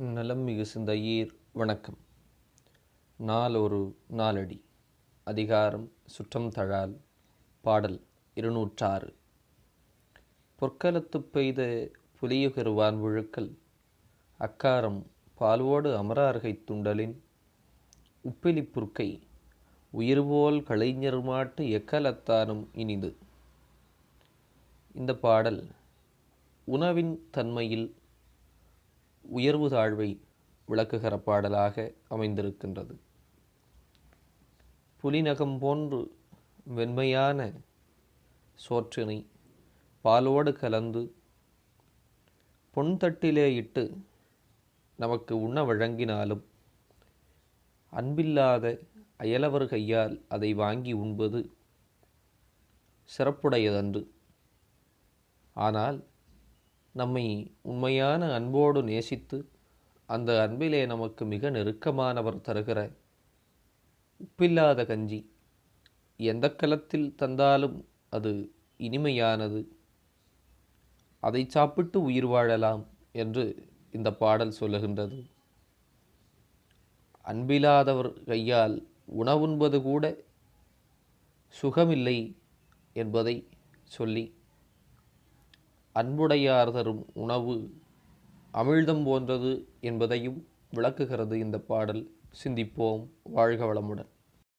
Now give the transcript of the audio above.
நலம் மிகு சிந்தையீர் வணக்கம். நாளொரு நாளடி. அதிகாரம் சுற்றம் தழால். பாடல் இருநூற்றாறு. பொற்களத்துப் பெய்த புலியுகர் வான்விழுக்கல் அக்காரம் பால்வோடு அமரார்கை துண்டலின். உப்பிலி புற்கை. உயிர்போல் கலைஞர்மாட்டு எக்கலத்தானும் இனிது. இந்த பாடல் உணவின் தன்மையில் உயர்வு தாழ்வை விளக்குகிற பாடலாக அமைந்திருக்கின்றது. புலிநகம் போன்று வெண்மையான சோற்றினை பாலோடு கலந்து பொன்தட்டிலே இட்டு நமக்கு உண்ண வழங்கினாலும் அன்பில்லாத அயலவர் கையால் அதை வாங்கி உண்பது சிறப்புடையதன்று. ஆனால் நம்மை உண்மையான அன்போடு நேசித்து அந்த அன்பிலே நமக்கு மிக நெருக்கமானவர் தருகிற உப்பில்லாத கஞ்சி. எந்த கலத்தில் தந்தாலும் அது இனிமையானது. அதை சாப்பிட்டு உயிர் வாழலாம் என்று இந்த பாடல் சொல்லுகின்றது. அன்பில்லாதவர் கையால் உணவுண்பது கூட சுகமில்லை என்பதை சொல்லி அன்புடையார் தரும் உணவு அமிழ்தம் போன்றது என்பதையும் விளக்குகிறது இந்த பாடல். சிந்திப்போம். வாழ்க வளமுடன்.